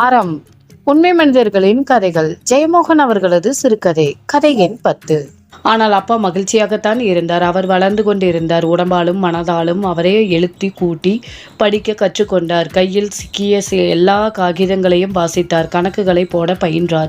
அறம். உண்மை மனிதர்களின் கதைகள். ஜெயமோகன் அவர்களது சிறுகதை கதை எண் பத்து. ஆனால் அப்பா மகிழ்ச்சியாகத்தான் இருந்தார். அவர் வளர்ந்து கொண்டிருந்தார். உடம்பாலும் மனதாலும் அவரே எழுத்தி கூட்டி படிக்க கற்றுக்கொண்டார். கையில் சிக்கிய எல்லா காகிதங்களையும் வாசித்தார். கணக்குகளை போட பயின்றார்.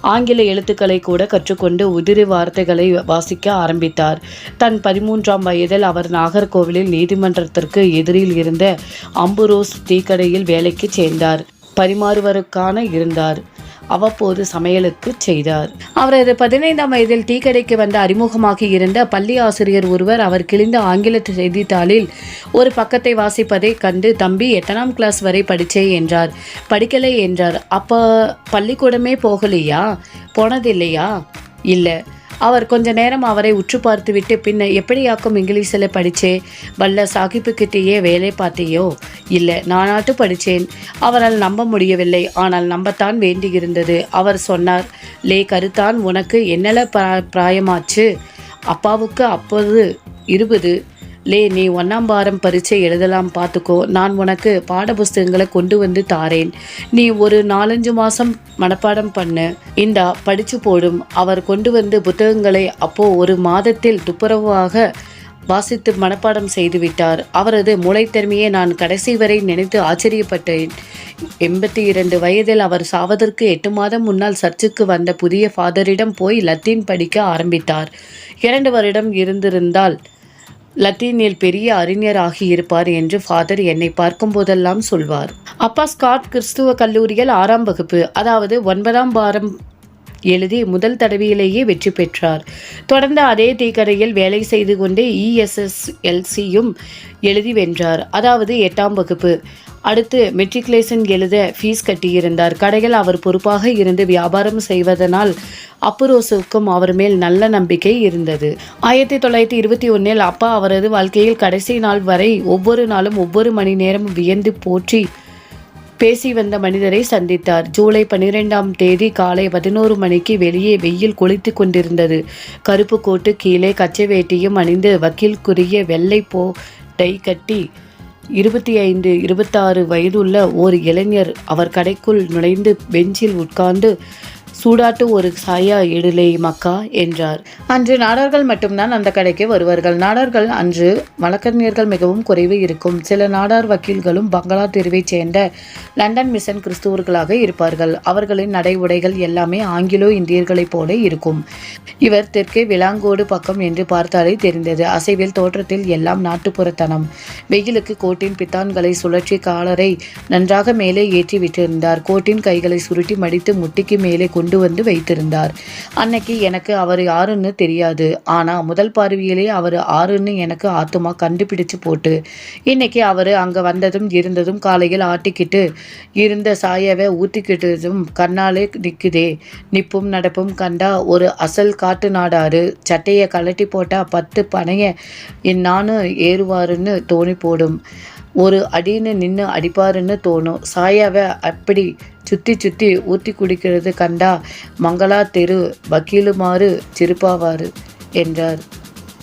ஆங்கில எழுத்துக்களை கூட கற்றுக்கொண்டு உதிரி வார்த்தைகளை வாசிக்க ஆரம்பித்தார். தன் பதிமூன்றாம் வயதில் அவர் நாகர்கோவிலில் நீதிமன்றத்திற்கு எதிரில் இருந்த அம்புரோஸ் டீக்கடையில் வேலைக்கு சேர்ந்தார். பரிமாறுவருக்கான இருந்தார். அவ்வப்போது சமையலுக்கு செய்தார். அவரது பதினைந்தாம் வயதில் டீ கடைக்கு வந்த அறிமுகமாகி இருந்த பள்ளி ஆசிரியர் ஒருவர் அவர் கிழிந்த ஆங்கில செய்தித்தாளில் ஒரு பக்கத்தை வாசிப்பதை கண்டு தம்பி எத்தனாம் கிளாஸ் வரை படித்தே என்றார். படிக்கலை என்றார். அப்போ பள்ளிக்கூடமே போகலையா? போனதில்லையா? இல்லை. அவர் கொஞ்ச நேரம் அவரை உற்று பார்த்துவிட்டு பின்ன எப்படியாக்கும் இங்கிலீஷில் படித்தே வல்ல சாகிப்புக்கிட்டேயே வேலை பார்த்தியோ? இல்லை நானாட்டு படித்தேன். அவரால் நம்ப முடியவில்லை. ஆனால் நம்பத்தான் வேண்டியிருந்தது. அவர் சொன்னார் லே கருத்தான் உனக்கு என்னல பிரா- பிராயமாச்சு? அப்பாவுக்கு அப்போது இருபது லே நீ ஒன்னாம் வாரம் பரீட்சை எழுதலாம் பார்த்துக்கோ. நான் உனக்கு பாடப்புஸ்தகங்களை கொண்டு வந்து தாரேன். நீ ஒரு நாலஞ்சு மாதம் மனப்பாடம் பண்ணு. இந்தா படிச்சு போடும். அவர் கொண்டு வந்து புத்தகங்களை அப்போ ஒரு மாதத்தில் துப்புரவாக வாசித்து மனப்பாடம் செய்துவிட்டார் அவரது மூளைத்திறமையை நான் கடைசி வரை நினைத்து ஆச்சரியப்பட்டேன். எண்பத்தி இரண்டு வயதில் அவர் சாவதற்கு எட்டு மாதம் முன்னால் சர்ச்சுக்கு வந்த புதிய ஃபாதரிடம் போய் லத்தீன் படிக்க ஆரம்பித்தார். இரண்டு வருடம் இருந்திருந்தால் லத்தீனில் பெரிய அறிஞர் ஆகியிருப்பார் என்று ஃபாதர் என்னை பார்க்கும்போதெல்லாம் சொல்வார். அப்பா ஸ்காட் கிறிஸ்துவ கல்லூரியில் ஆறாம் வகுப்பு அதாவது ஒன்பதாம் வாரம் எழுதி முதல் தடவையிலேயே வெற்றி பெற்றார். தொடர்ந்து அதே தீக்கரையில் வேலை செய்து கொண்டே இஎஸ்எஸ்எல்சியும் எழுதி வென்றார். அதாவது எட்டாம் வகுப்பு. அடுத்து மெட்ரிகுலேஷன் எழுத ஃபீஸ் கட்டியிருந்தார். கடையில் அவர் பொறுப்பாக இருந்து வியாபாரம் செய்வதனால் அப்புரோசுக்கும் அவர் மேல் நல்ல நம்பிக்கை இருந்தது. ஆயிரத்தி தொள்ளாயிரத்தி இருபத்தி ஒன்றில் அப்பா அவரது வாழ்க்கையில் கடைசி நாள் வரை ஒவ்வொரு நாளும் ஒவ்வொரு மணி நேரம் வியந்து போற்றி பேசி வந்த மனிதரை சந்தித்தார். ஜூலை பனிரெண்டாம் தேதி காலை பதினோரு மணிக்கு வெளியே வெயில் கொளித்து கொண்டிருந்தது. கருப்பு கோட்டு கீழே கச்சை வேட்டியும் அணிந்து வக்கீல்குரிய வெள்ளை போ டை கட்டி இருபத்தி ஐந்து இருபத்தாறு வயதுள்ள ஓர் இளைஞர் அவர் கடைக்குள் நுழைந்து பெஞ்சில் உட்கார்ந்து சூடாட்டு ஒரு சாயா இடுலே மக்கா என்றார். அன்று நாடார்கள் மட்டும்தான் அந்த கடைக்கு வருவார்கள். நாடார்கள் அன்று வழக்கறிஞர்கள் மிகவும் குறைவு இருக்கும். சில நாடார் வக்கீல்களும் பங்களா தெருவைச் சேர்ந்த லண்டன் மிஷன் கிறிஸ்துவர்களாக இருப்பார்கள். அவர்களின் நடை உடைகள் எல்லாமே ஆங்கிலோ இந்தியர்களைப் போல இருக்கும். இவர் தெற்கே விலாங்கோடு பக்கம் என்று பார்த்தாலே தெரிந்தது. அசைவில் தோற்றத்தில் எல்லாம் நாட்டுப்புறத்தனம். வெயிலுக்கு கோட்டின் பித்தான்களை சுழற்றி காலரை நன்றாக மேலே ஏற்றி விட்டிருந்தார் கோட்டின் கைகளை சுருட்டி மடித்து முட்டிக்கு மேலே கொண்டு வந்து வைத்திருந்தார். அன்னைக்கு எனக்கு அவர் யாருன்னு தெரியாது. ஆனால் முதல் பார்வையிலே அவர் ஆறுன்னு எனக்கு ஆத்துமா கண்டுபிடிச்சு போட்டு இன்னைக்கு அவர் அங்கே வந்ததும் இருந்ததும் காலையில் ஆட்டிக்கிட்டு இருந்த சாயவை ஊற்றிக்கிட்டதும் கண்ணாலே நிற்குதே நிப்பும் நடப்பும் கண்டா ஒரு அசல் காட்டு நாடாரு சட்டையை கழட்டி போட்டால் பத்து பனைய நானும் ஏறுவாருன்னு தோணி போடும். ஒரு அடின்னு நின்று அடிப்பாருன்னு தோணும். சாயாவை அப்படி சுற்றி சுற்றி ஊற்றி குடிக்கிறது கண்டா மங்களா தெரு வக்கீலுமாறு சிரிப்பாவாரு என்றார்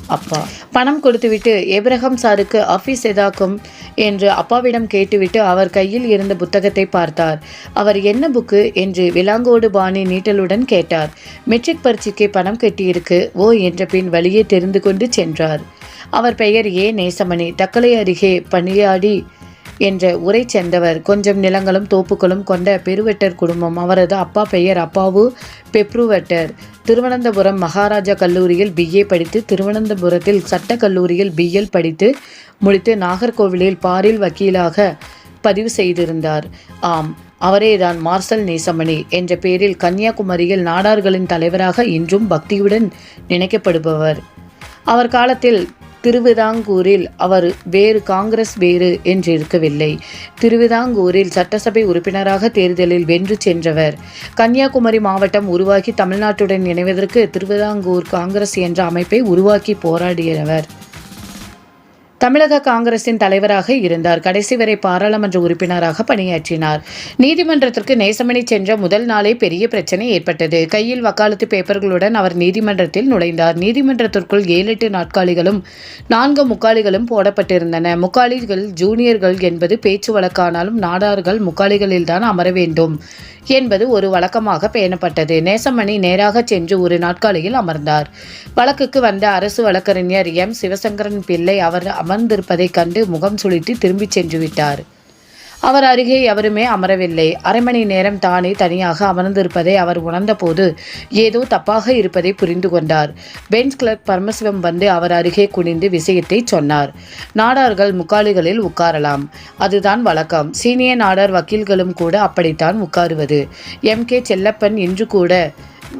அப்பா. பணம் கொடுத்துவிட்டு எப்ரஹாம் சாருக்கு ஆஃபீஸ் எதாக்கும் என்று அப்பாவிடம் கேட்டுவிட்டு அவர் கையில் இருந்த புத்தகத்தை பார்த்தார். அவர் என்ன புக்கு? என்று விலாங்கோடு பாணி நீட்டலுடன் கேட்டார். மெட்ரிக் பரீட்சைக்கு பணம் கட்டியிருக்கு ஓ என்ற பின் வழியே தெரிந்து கொண்டு சென்றார். அவர் பெயர் ஏ. நேசமணி. தக்கலை அருகே பணியாடி என்ற உரை சேர்ந்தவர். கொஞ்சம் நிலங்களும் தோப்புகளும் கொண்ட பெருவெட்டர் குடும்பம். அவரது அப்பா பெயர் அப்பாவு பெப்ருவெட்டர். திருவனந்தபுரம் மகாராஜா கல்லூரியில் பிஏ படித்து திருவனந்தபுரத்தில் சட்ட கல்லூரியில் பிஎல் படித்து முடித்து நாகர்கோவிலில் பாரில் வக்கீலாக பதிவு செய்திருந்தார். ஆம் அவரேதான் மார்சல் நேசமணி என்ற பெயரில் கன்னியாகுமரியில் நாடார்களின் தலைவராக இன்றும் பக்தியுடன் நினைக்கப்படுபவர். அவர் காலத்தில் திருவிதாங்கூரில் அவர் வேறு காங்கிரஸ் வேறு என்று இருக்கவில்லை திருவிதாங்கூரில் சட்டசபை உறுப்பினராக தேர்தலில் வென்று சென்றவர். கன்னியாகுமரி மாவட்டம் உருவாக்கி தமிழ்நாட்டுடன் இணைவதற்கு திருவிதாங்கூர் காங்கிரஸ் என்ற அமைப்பை உருவாக்கி போராடியவர். தமிழக காங்கிரசின் தலைவராக இருந்தார். கடைசி வரை பாராளுமன்ற உறுப்பினராக பணியாற்றினார். நீதிமன்றத்திற்கு நேசமணி சென்ற முதல் நாளே பெரிய பிரச்சனை ஏற்பட்டது. கையில் வக்காலத்து பேப்பர்களுடன் அவர் நீதிமன்றத்தில் நுழைந்தார். நீதிமன்றத்திற்குள் ஏழு எட்டு நாட்காலிகளும் நான்கு முக்காலிகளும் போடப்பட்டிருந்தன. முக்காலிகள் ஜூனியர்கள் என்பது பேச்சு வழக்கானாலும் நாடார்கள் முக்காலிகளில்தான் அமர வேண்டும் என்பது ஒரு வழக்கமாக பேணப்பட்டது. நேசமணி நேராக சென்று ஒரு நாட்காலியில் அமர்ந்தார். வழக்குக்கு வந்த அரசு வழக்கறிஞர் எம். சிவசங்கரன் பிள்ளை அவர் அமர்ந்திருப்பதைக் கண்டு முகம் சுளித்து திரும்பிச் சென்று விட்டார். அவர் அருகே எவருமே அமரவில்லை. அரை மணி நேரம் தானே தனியாக அமர்ந்திருப்பதை அவர் உணர்ந்தபோது ஏதோ தப்பாக இருப்பதை புரிந்து கொண்டார். பெஞ்ச் கிளர்க் பரமசிவம் வந்து அவர் அருகே குனிந்து விஷயத்தை சொன்னார். நாடார்கள் முக்காலிகளில் உட்காரலாம். அதுதான் வழக்கம். சீனியர் நாடார் வக்கீல்களும் கூட அப்படித்தான் உட்காருவது. எம். கே. செல்லப்பன் இன்று கூட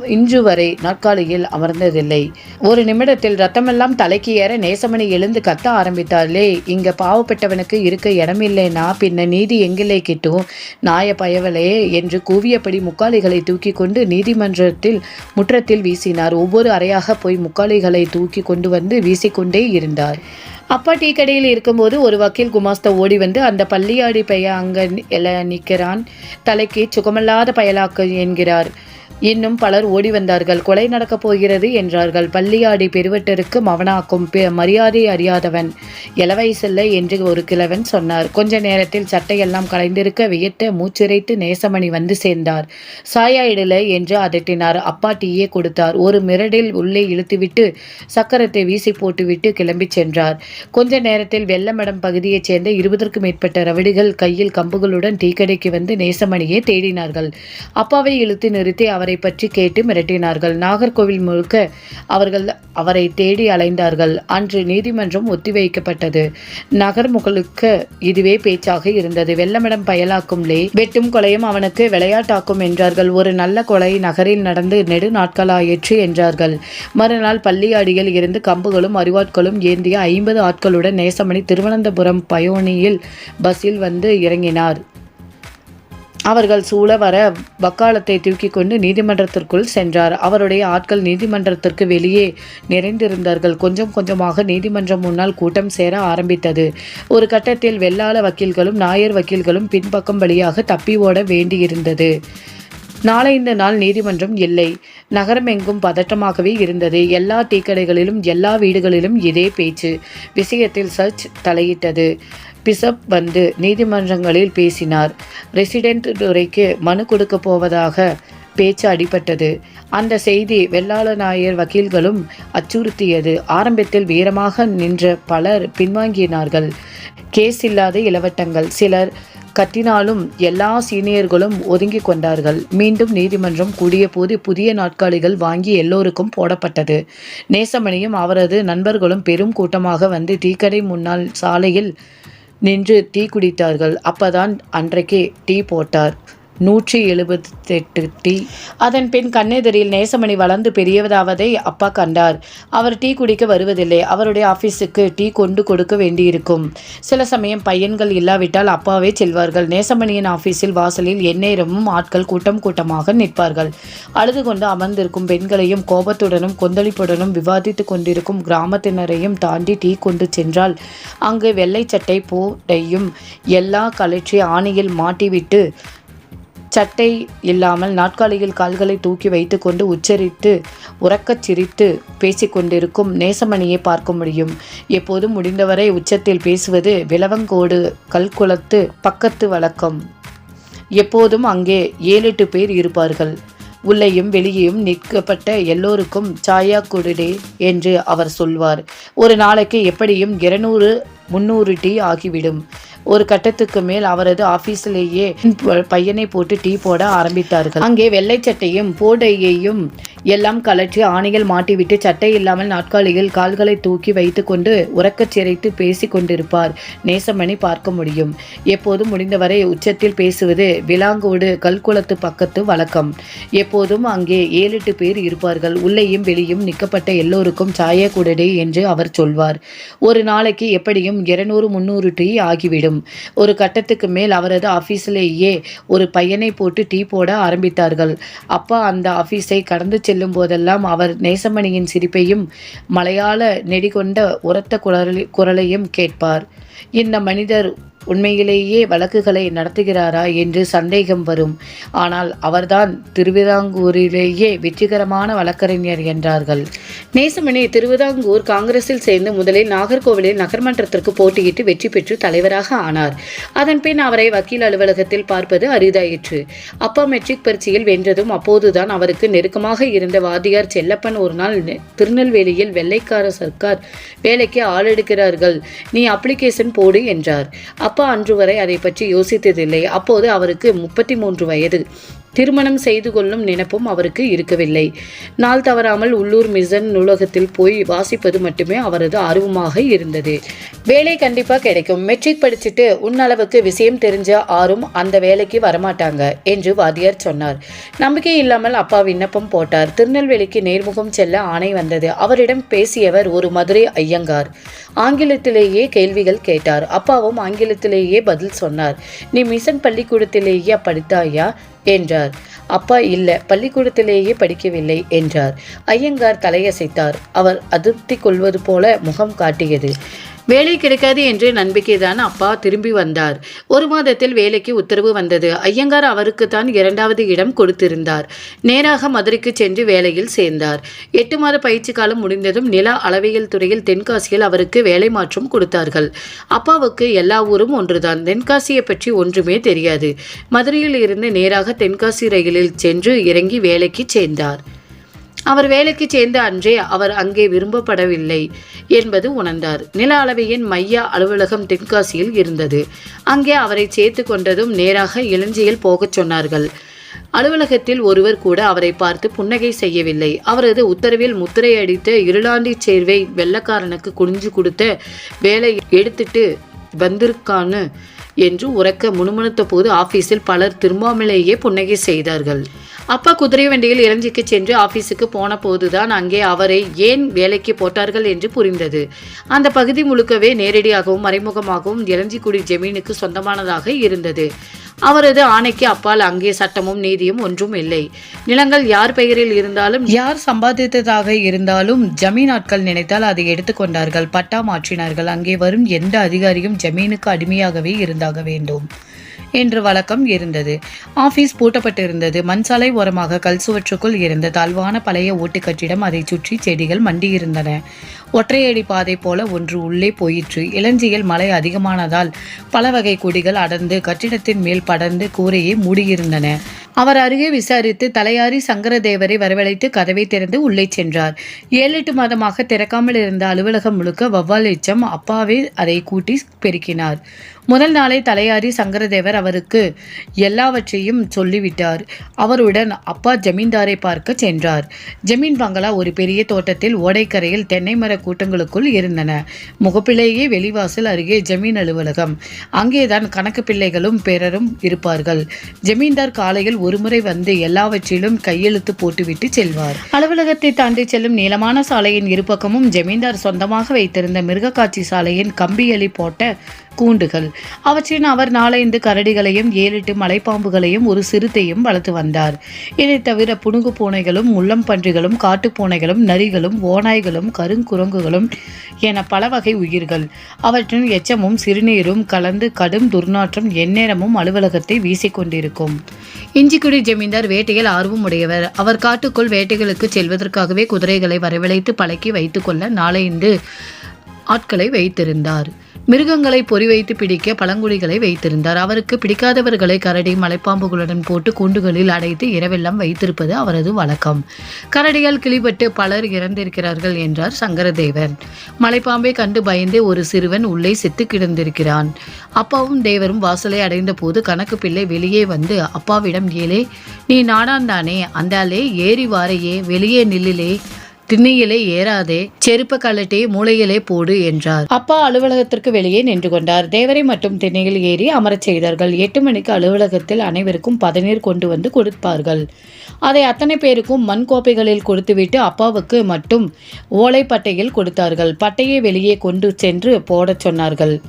இன்று வரை நாற்காலியில் அமர்ந்ததில்லை. ஒரு நிமிடத்தில் ரத்தமெல்லாம் தலைக்கு ஏற நேசமணி எழுந்து கத்த ஆரம்பித்தாலே இங்க பாவப்பட்டவனுக்கு இருக்க இடமில்லைனா? பின்ன நீதி எங்கிலே கிட்டும் நாய பயவலே என்று கூவியபடி முக்காலிகளை தூக்கி கொண்டு நீதிமன்றத்தில் முற்றத்தில் வீசினார். ஒவ்வொரு அறையாக போய் முக்காலிகளை தூக்கி கொண்டு வந்து வீசிக்கொண்டே இருந்தார். அப்பா டீ கடையில் இருக்கும்போது ஒரு வக்கீல் குமாஸ்தா ஓடி வந்து அந்த பள்ளியாடி பையன் அங்க எல நிற்கிறான் தலைக்கு சுகமல்லாத பயலாக்கு என்கிறார். இன்னும் பலர் ஓடி வந்தார்கள். கொலை நடக்கப் போகிறது என்றார்கள். பள்ளியாடி பெருவட்டருக்கு மவனாக்கும் பெ- மரியாதை அறியாதவன். இளவயசில்லை என்று ஒரு கிழவன் சொன்னார். கொஞ்ச நேரத்தில் சட்டையெல்லாம் கலைந்திருக்க வியத்த மூச்சிறைத்து நேசமணி வந்து சேர்ந்தார். சாயா இடல என்று அதட்டினார். அப்பா டீயே கொடுத்தார். ஒரு மிரடில் உள்ளே இழுத்துவிட்டு சக்கரத்தை வீசி போட்டுவிட்டு கிளம்பிச் சென்றார். கொஞ்ச நேரத்தில் வெள்ளமடம் பகுதியைச் சேர்ந்த இருபதற்கும் மேற்பட்ட ரவடிகள் கையில் கம்புகளுடன் டீ கடைக்கு வந்து நேசமணியை தேடினார்கள். அப்பாவை இழுத்து நிறுத்தி அவரை பற்றி கேட்டு மிரட்டினார்கள். நாகர்கோவில் முழுக்க அவர்கள் அவரை தேடி அலைந்தார்கள். அன்று நீதிமன்றம் ஒத்திவைக்கப்பட்டது. நகர்முகளுக்கு இதுவே பேச்சாக இருந்தது. வெள்ளமிடம் பயலாக்கும் லே வெட்டும் கொலையும் அவனுக்கு விளையாட்டாக்கும் என்றார்கள். ஒரு நல்ல கொலை நகரில் நடந்து நெடு நாட்களாயிற்று என்றார்கள். மறுநாள் பள்ளியாடியில் இருந்து கம்புகளும் அறிவாட்களும் ஏந்திய ஐம்பது ஆட்களுடன் நேசமணி திருவனந்தபுரம் பயோனியில் பஸ்ஸில் வந்து இறங்கினார். அவர்கள் சூழ வர வக்காலத்தை தூக்கி கொண்டு நீதிமன்றத்திற்குள் சென்றார். அவருடைய ஆட்கள் நீதிமன்றத்திற்கு வெளியே நிறைந்திருந்தார்கள். கொஞ்சம் கொஞ்சமாக நீதிமன்றம் முன்னால் கூட்டம் சேர ஆரம்பித்தது. ஒரு கட்டத்தில் வெள்ளாள வக்கீல்களும் நாயர் வக்கீல்களும் பின்பக்கம் வழியாக தப்பி ஓட வேண்டியிருந்தது. நாளை இந்த நாள் நீதிமன்றம் இல்லை. நகரம் எங்கும் பதட்டமாகவே இருந்தது. எல்லா டீக்கடைகளிலும் எல்லா வீடுகளிலும் இதே பேச்சு. விஷயத்தில் சர்ச் தலையிட்டது. பிசப் வந்து நீதிமன்றங்களில் பேசினார். ரெசிடென்ட் துறைக்கு மனு கொடுக்க போவதாக பேச்சு அடிபட்டது. அந்த செய்தி வெள்ளாள நாயர் வக்கீல்களும் அச்சுறுத்தியது. ஆரம்பத்தில் வீரமாக நின்ற பலர் பின்வாங்கினார்கள். கேஸ் இல்லாத இளவட்டங்கள். சிலர் கத்தினாலும் எல்லா சீனியர்களும் ஒதுங்கிக் கொண்டார்கள். மீண்டும் நீதிமன்றம் கூடிய போது புதிய நாட்காலிகள் வாங்கி எல்லோருக்கும் போடப்பட்டது. நேசமணியும் அவரது நண்பர்களும் பெரும் கூட்டமாக வந்து டீக்கடை முன்னால் சாலையில் நின்று டீ குடித்தார்கள். அப்பதான் அன்றைக்கே டீ போட்டார். நூற்றி எழுபத்தெட்டு டீ. அதன் பின் கண்ணெதிரில் நேசமணி வளர்ந்து பெரியவதாவதை அப்பா கண்டார். அவர் டீ குடிக்க வருவதில்லை. அவருடைய ஆபீஸுக்கு டீ கொண்டு கொடுக்க வேண்டியிருக்கும். சில சமயம் பையன்கள் இல்லாவிட்டால் அப்பாவே செல்வார்கள். நேசமணியின் ஆபீஸில் வாசலில் எந்நேரமும் ஆட்கள் கூட்டம் கூட்டமாக நிற்பார்கள். அழுது கொண்டு அமர்ந்திருக்கும் பெண்களையும் கோபத்துடனும் கொந்தளிப்புடனும் விவாதித்துக் கொண்டிருக்கும் கிராமத்தினரையும் தாண்டி டீ கொண்டு சென்றால் அங்கு வெள்ளை சட்டை போடையும் எல்லா கலற்றி ஆணியில் மாட்டிவிட்டு சட்டை இல்லாமல் நாற்காலியில் கால்களை தூக்கி வைத்துக்கொண்டு உச்சரித்து உறக்கச் சிரித்து பேசிக்கொண்டிருக்கும் நேசமணியை பார்க்க முடியும். எப்போதும் முடிந்தவரை உச்சத்தில் பேசுவது விலவங்கோடு கல்குளத்து பக்கத்து வழக்கம். எப்போதும் அங்கே ஏழெட்டு பேர் இருப்பார்கள். உள்ளேயும் வெளியேயும் நிற்கப்பட்ட எல்லோருக்கும் சாயா குடுடே என்று அவர் சொல்வார். ஒரு நாளைக்கு எப்படியும் இருநூறு முந்நூறு டீ ஆகிவிடும். ஒரு கட்டத்துக்கு மேல் அவரது ஆபீஸிலேயே பையனை போட்டு டீ போட ஆரம்பித்தார்கள். அங்கே வெள்ளை சட்டையும் போடையையும் எல்லாம் கலற்றி ஆணைகள் மாட்டிவிட்டு சட்டை இல்லாமல் நாட்காலியில் கால்களை தூக்கி வைத்துக்கொண்டு உறக்கச் சிரைத்து பேசி கொண்டிருப்பார். நேசமணி பார்க்க முடியும். எப்போதும் முடிந்தவரை உச்சத்தில் பேசுவது விலாங்கோடு கல்குளத்து பக்கத்து வழக்கம். எப்போதும் அங்கே ஏழு எட்டு பேர் இருப்பார்கள். உள்ளேயும் வெளியும் நிற்கப்பட்ட எல்லோருக்கும் சாய குடடே என்று அவர் சொல்வார். ஒரு நாளைக்கு எப்படியும் இருநூறு முந்நூறு டீ ஆகிவிடும். ஒரு கட்டத்துக்கு மேல் அவரது ஆபீஸிலேயே ஒரு பையனை போட்டு டீ போட ஆரம்பித்தார்கள். அப்பா அந்த ஆபீஸை கடந்து செல்லும் போதெல்லாம் அவர் நேசமணியின் சிரிப்பையும் மலையாள நெடிகொண்ட உரத்த குரலி குரலையும் கேட்பார். இந்த மனிதர் உண்மையிலேயே வழக்குகளை நடத்துகிறாரா என்று சந்தேகம் வரும். ஆனால் அவர்தான் திருவிதாங்கூரிலேயே வெற்றிகரமான வழக்கறிஞர் என்றார்கள். நேசமணி திருவிதாங்கூர் காங்கிரஸில் சேர்ந்து முதலில் நாகர்கோவிலில் நகர்மன்றத்திற்கு போட்டியிட்டு வெற்றி பெற்று தலைவராக ஆனார். அதன் பின் அவரை வக்கீல் அலுவலகத்தில் பார்ப்பது அரிதாயிற்று. அப்பா மெட்ரிக் பரீட்சையில் வென்றதும் அப்போதுதான் அவருக்கு நெருக்கமாக இருந்த வாதியார் செல்லப்பன் ஒரு நாள் திருநெல்வேலியில் வெள்ளைக்கார சர்க்கார் வேலைக்கு ஆளெடுக்கிறார்கள் நீ அப்ளிகேஷன் போடு என்றார். அப்பா அன்று வரை அதை பற்றி யோசித்ததில்லை. அப்போது அவருக்கு முப்பத்தி மூன்று வயது. திருமணம் செய்து கொள்ளும் நினைப்பும் அவருக்கு இருக்கவில்லை. நாள் தவறாமல் உள்ளூர் மிசன் நூலகத்தில் போய் வாசிப்பது மட்டுமே அவரது ஆர்வமாக இருந்தது. வேலை கண்டிப்பா கிடைக்கும். மெட்ரிக் படிச்சுட்டு உன்னளவுக்கு விஷயம் தெரிஞ்ச ஆறும் அந்த வேலைக்கு வரமாட்டாங்க என்று வாதியார் சொன்னார். நம்பிக்கை இல்லாமல் அப்பா விண்ணப்பம் போட்டார். திருநெல்வேலிக்கு நேர்முகம் செல்ல ஆணை வந்தது. அவரிடம் பேசியவர் ஒரு மதுரை ஐயங்கார். ஆங்கிலத்திலேயே கேள்விகள் கேட்டார். அப்பாவும் ஆங்கிலத்திலேயே பதில் சொன்னார். நீ மிசன் பள்ளிக்கூடத்திலேயே படித்தாயா? என்றார். அப்பா இல்ல பள்ளிக்கூடத்திலேயே படிக்கவில்லை என்றார். ஐயங்கார் தலையசைத்தார். அவர் அதிருப்தி கொள்வது போல முகம் காட்டியது. வேலை கிடைக்காது என்று நம்பிக்கைதான் அப்பா திரும்பி வந்தார். ஒரு மாதத்தில் வேலைக்கு உத்தரவு வந்தது. ஐயங்கார் அவருக்கு தான் இரண்டாவது இடம் கொடுத்திருந்தார். நேராக மதுரைக்கு சென்று வேலையில் சேர்ந்தார். எட்டு மாத பயிற்சி காலம் முடிந்ததும் நில அளவியல் துறையில் தென்காசியில் அவருக்கு வேலை மாற்றம் கொடுத்தார்கள். அப்பாவுக்கு எல்லா ஊரும் ஒன்றுதான். தென்காசியை பற்றி ஒன்றுமே தெரியாது. மதுரையில் இருந்து நேராக தென்காசி ரயிலில் சென்று இறங்கி வேலைக்கு சேர்ந்தார். அவர் வேலைக்கு சேர்ந்த அன்றே அவர் அங்கே விரும்பப்படவில்லை என்பது உணர்ந்தார். நில அளவையின் மைய அலுவலகம் தென்காசியில் இருந்தது. அங்கே அவரை சேர்த்து கொண்டதும் நேராக இளஞ்சியில் போகச் சொன்னார்கள். அலுவலகத்தில் ஒருவர் கூட அவரை பார்த்து புன்னகை செய்யவில்லை. அவரது உத்தரவில் முத்திரை அடித்த இருளாண்டி சேர்வை வெள்ளக்காரனுக்கு குனிஞ்சு கொடுத்த வேலை எடுத்துட்டு வந்திருக்கான்னு என்று உறக்க முணுமுணுத்த போது ஆபீஸில் பலர் திரும்பாமலேயே புன்னகை செய்தார்கள். அப்பா குதிரை வண்டியில் இளஞ்சிக்கு சென்று ஆபீஸுக்கு போன போதுதான் அங்கே அவரை ஏன் வேலைக்கு போட்டார்கள் என்று புரிந்தது. அந்த பகுதி முழுக்கவே நேரடியாகவும் மறைமுகமாகவும் இளஞ்சிக்குடி ஜமீனுக்கு சொந்தமானதாக இருந்தது. அவரது ஆணைக்கு அப்பால் அங்கே சட்டமும் நீதியும் ஒன்றும் இல்லை. நிலங்கள் யார் பெயரில் இருந்தாலும் யார் சம்பாதித்ததாக இருந்தாலும் ஜமீன் ஆட்கள் நினைத்தால் அதை எடுத்துக்கொண்டார்கள் பட்டா மாற்றினார்கள். அங்கே வரும் எந்த அதிகாரியும் ஜமீனுக்கு அடிமையாகவே இருந்தாக வேண்டும் என்று வழக்கம் இருந்தது. ஆபீஸ் பூட்டப்பட்டிருந்தது. மண் சாலை ஓரமாக கல் சுவற்றுக்குள் இருந்த தாழ்வான பழைய ஓட்டு கட்டிடம் அதை சுற்றி செடிகள் மண்டியிருந்தன. ஒற்றையடி பாதை போல ஒன்று உள்ளே போயிற்று. இளஞ்சியில் மழை அதிகமானதால் பல வகை கொடிகள் அடர்ந்து கட்டிடத்தின் மேல் படர்ந்து கூரையை மூடியிருந்தன. அவர் அருகே விசாரித்து தலையாரி சங்கரதேவரை வரவழைத்து கதவை திறந்து உள்ளே சென்றார். ஏழு எட்டு மாதமாக திறக்காமல் இருந்த அலுவலகம் முழுக்க வவ்வால் எச்சம் அப்பாவே அதை கூட்டி பெருக்கினார். முதல் நாளே தலையாரி சங்கரதேவர் அவருக்கு எல்லாவற்றையும் சொல்லிவிட்டார். அவருடன் அப்பா ஜமீன்தாரை பார்க்க சென்றார். ஜமீன் பங்களா ஒரு பெரிய தோட்டத்தில் ஓடைக்கரையில் தென்னை மர கூட்டங்களுக்குள் இருந்தன. முகப்பிலேயே வெளிவாசல் அருகே ஜமீன் அலுவலகம். அங்கேதான் கணக்கு பிள்ளைகளும் பிறரும் இருப்பார்கள். ஜமீன்தார் காலையில் ஒருமுறை வந்து எல்லாவற்றிலும் கையெழுத்து போட்டுவிட்டு செல்வார். அலுவலகத்தை தாண்டி செல்லும் நீளமான சாலையின் இருபக்கமும் ஜமீன்தார் சொந்தமாக வைத்திருந்த மிருகக்காட்சி சாலையின் கம்பியலி போட்ட கூண்டுகள். அவற்றின் அவர் நாலந்து கரடிகளையும் ஏழெட்டு மலைப்பாம்புகளையும் ஒரு சிறுத்தையும் வளர்த்து வந்தார். இதை தவிர புனுகு பூனைகளும் முள்ளம் பன்றிகளும் காட்டுப் பூனைகளும் நரிகளும் ஓநாய்களும் கருங்குரங்குகளும் என பல வகை உயிர்கள். அவற்றின் எச்சமும் சிறுநீரும் கலந்து கடும் துர்நாற்றம் எந்நேரமும் அலுவலகத்தை வீசிக்கொண்டிருக்கும் இஞ்சிக்குடி ஜமீன்தார் வேட்டையில் ஆர்வம் உடையவர் அவர் காட்டுக்குள் வேட்டைகளுக்கு செல்வதற்காகவே குதிரைகளை வரவழைத்து பழக்கி வைத்துக்கொள்ள நாலைந்து ஆட்களை வைத்திருந்தார். மிருகங்களை பொறி வைத்து பிடிக்க பழங்குடிகளை வைத்திருந்தார். அவருக்கு பிடிக்காதவர்களை கரடி மலைப்பாம்புகளுடன் போட்டு கூண்டுகளில் அடைத்து இரவெல்லாம் வைத்திருப்பது அவரது வழக்கம். கரடியால் கிளிபட்டு பலர் இறந்திருக்கிறார்கள் என்றார் சங்கரதேவன் மலைப்பாம்பை கண்டு பயந்தே ஒரு சிறுவன் உள்ளே செத்து கிடந்திருக்கிறான். அப்பாவும் தேவரும் வாசலை அடைந்த போது கணக்கு பிள்ளை வெளியே வந்து அப்பாவிடம் ஏலே நீ நாடாந்தானே அந்தாலே ஏறி வாரையே. வெளியே நில்லிலே. திண்ணையிலே ஏறாதே செருப்ப கழட்டி மூளையிலே போடு என்றார். அப்பா அலுவலகத்திற்கு வெளியே நின்று கொண்டார். தேவரை மட்டும் திண்ணையில் ஏறி அமரச் செய்தார்கள். எட்டு மணிக்கு அலுவலகத்தில் அனைவருக்கும் பதநீர் கொண்டு வந்து கொடுப்பார்கள். அதை அத்தனை பேருக்கும் மண் கோப்பைகளில் கொடுத்துவிட்டு அப்பாவுக்கு மட்டும் ஓலை பட்டையில் கொடுத்தார்கள். பட்டையை வெளியே கொண்டு சென்று போடச் சொன்னார்கள்.